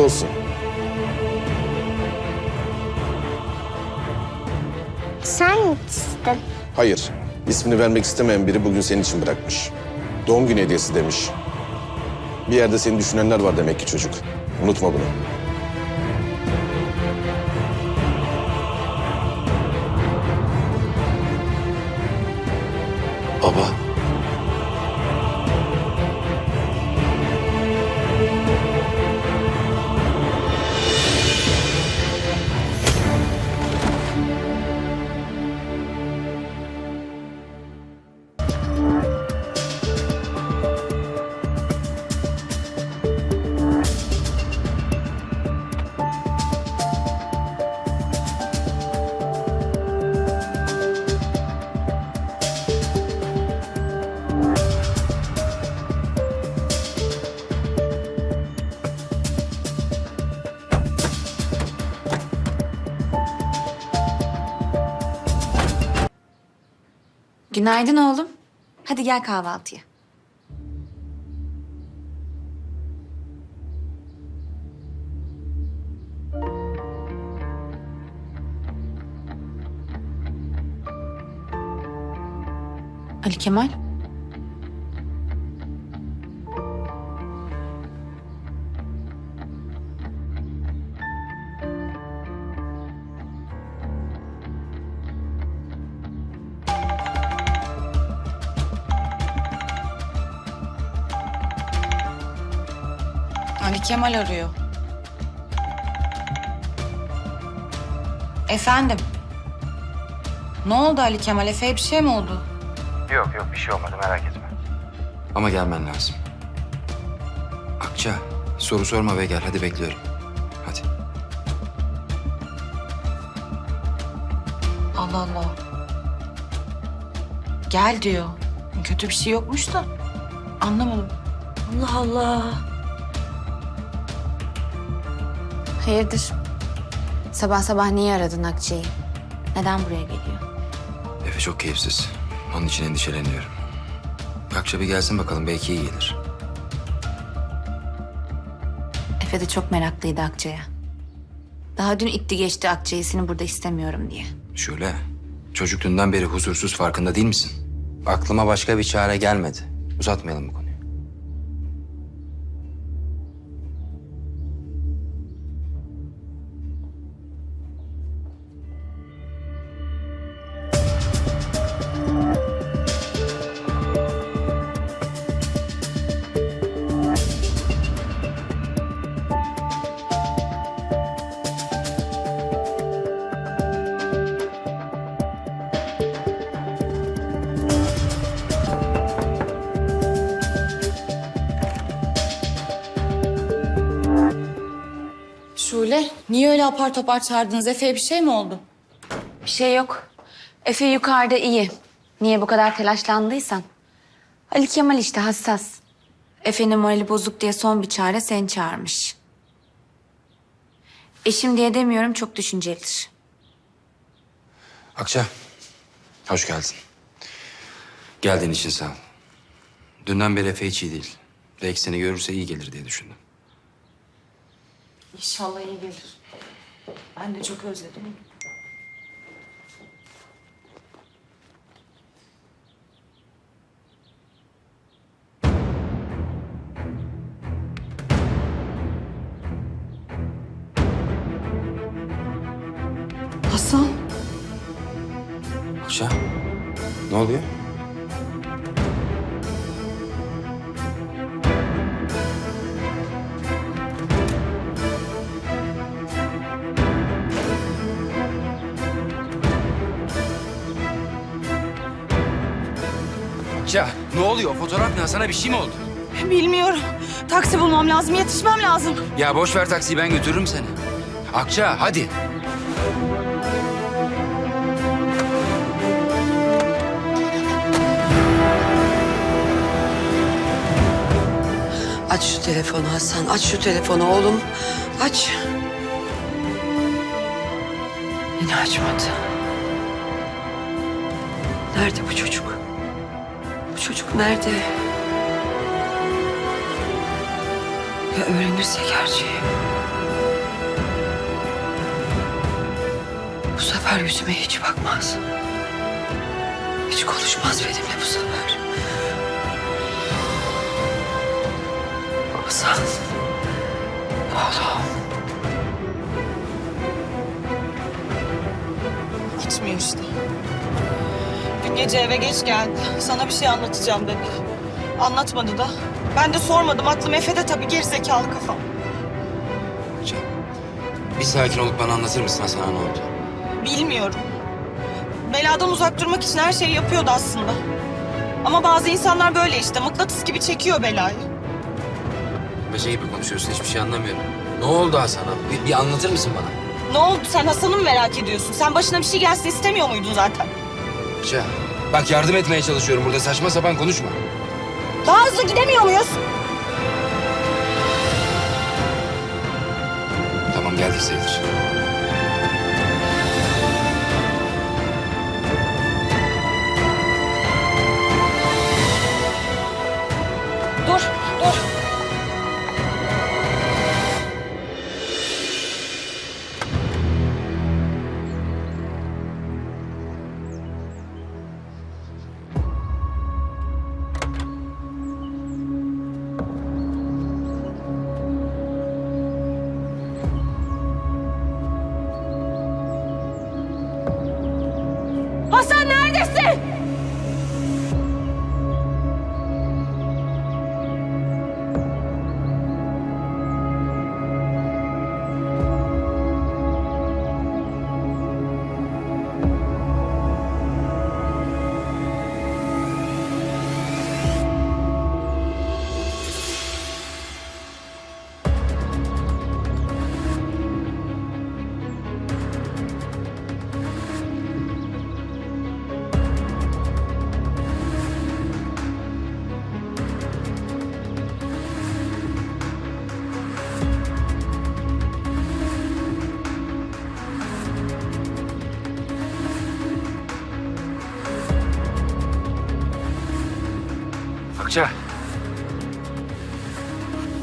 kutlu olsun. Sen mi çizdin? Hayır, ismini vermek istemeyen biri bugün senin için bırakmış. Doğum günü hediyesi demiş. Bir yerde seni düşünenler var demek ki çocuk. Unutma bunu. Baba. Günaydın oğlum. Hadi gel kahvaltıya. Ali Kemal. Ali Kemal arıyor. Efendim? Ne oldu Ali Kemal? Efe'ye bir şey mi oldu? Yok yok bir şey olmadı merak etme. Ama gelmen lazım. Akça, soru sorma ve gel. Hadi bekliyorum. Hadi. Allah Allah. Gel diyor. Kötü bir şey yokmuş da. Anlamadım. Allah Allah. Hayırdır? Sabah sabah niye aradın Akçe'yi? Neden buraya geliyor? Efe çok keyifsiz. Onun için endişeleniyorum. Akça bir gelsin bakalım. Belki iyi gelir. Efe de çok meraklıydı Akçe'ye. Daha dün itti geçti Akçe'yi seni burada istemiyorum diye. Şöyle. Çocuk dünden beri huzursuz farkında değil misin? Aklıma başka bir çare gelmedi. Uzatmayalım bu konuyu. Niye öyle apar topar çağırdınız? Efe'ye bir şey mi oldu? Bir şey yok. Efe yukarıda iyi. Niye bu kadar telaşlandıysan? Ali Kemal işte hassas. Efe'nin morali bozuk diye son bir çare seni çağırmış. Eşim diye demiyorum çok düşüncelidir. Akça, hoş geldin. Geldiğin için sağ ol. Dünden beri Efe hiç iyi değil. Belki seni görürse iyi gelir diye düşündüm. İnşallah iyi gelir. Ben de çok özledim. Hasan. Akça, ne oluyor? Akça, ne oluyor? Fotoğraf ne? Sana bir şey mi oldu? Bilmiyorum. Taksi bulmam lazım, yetişmem lazım. Ya boş ver taksiyi ben götürürüm seni. Akça hadi. Aç şu telefonu Hasan, aç şu telefonu oğlum. Aç. Yine açmadı. Nerede bu çocuk? Çocuk nerede? Ya öğrenirse gerçeği? Bu sefer yüzüme hiç bakmaz. Hiç konuşmaz benimle bu sefer. Hasan. Oğlum. Gitmiyor işte. Gece eve geç geldi. Sana bir şey anlatacağım dedi. Anlatmadı da. Ben de sormadım. Aklım Efe'de tabii gerizekalı kafam. Can, bir sakin olup bana anlatır mısın Hasan'a ne oldu? Bilmiyorum. Beladan uzak durmak için her şeyi yapıyordu aslında. Ama bazı insanlar böyle işte. Mıknatıs gibi çekiyor belayı. Beşe gibi konuşuyorsun hiçbir şey anlamıyorum. Ne oldu Hasan'a? Bir, bir anlatır mısın bana? Ne oldu? Sen Hasan'ı mı merak ediyorsun? Sen başına bir şey gelsin istemiyor muydun zaten? Can, bak yardım etmeye çalışıyorum burada saçma sapan konuşma. Daha hızlı gidemiyor muyuz? Tamam geldik sayılır. Dur, dur. Hasan neredesin? Akça.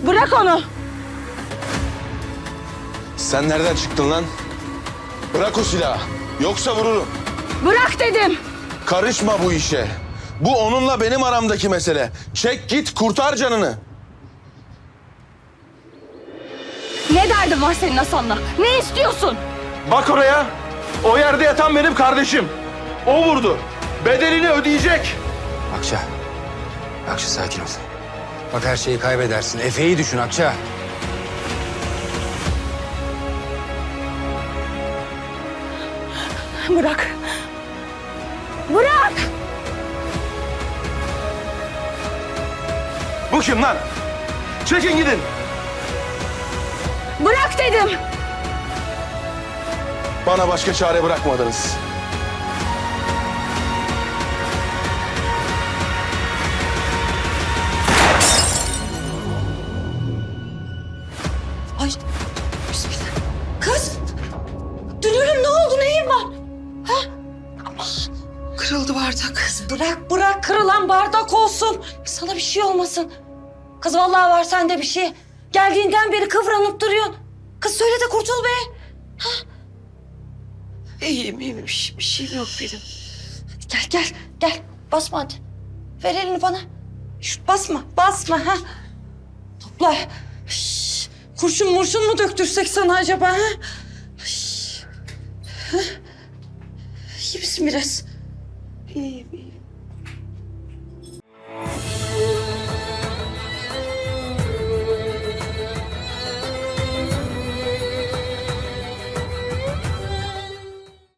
Bırak onu. Sen nereden çıktın lan? Bırak o silahı. Yoksa vururum. Bırak dedim. Karışma bu işe. Bu onunla benim aramdaki mesele. Çek git kurtar canını. Ne derdin var senin Hasan'la? Ne istiyorsun? Bak oraya. O yerde yatan benim kardeşim. O vurdu. Bedelini ödeyecek. Akça. Akça sakin ol. Bak her şeyi kaybedersin. Efe'yi düşün Akça. Bırak. Bırak. Bu kim lan? Çekin gidin. Bırak dedim. Bana başka çare bırakmadınız. Bırak kırılan bardak olsun. Sana bir şey olmasın. Kız vallahi var sende bir şey. Geldiğinden beri kıvranıp duruyorsun. Kız söyle de kurtul be. İyiyim iyiyim. Bir, şey- bir şeyim yok benim. Gel gel gel basma hadi. Ver elini bana. Şu, basma basma ha. Topla. Şş, kurşun murşun mu döktürsek sana acaba ha? Şş. Ha? İyi misin biraz? İyiyim iyiyim.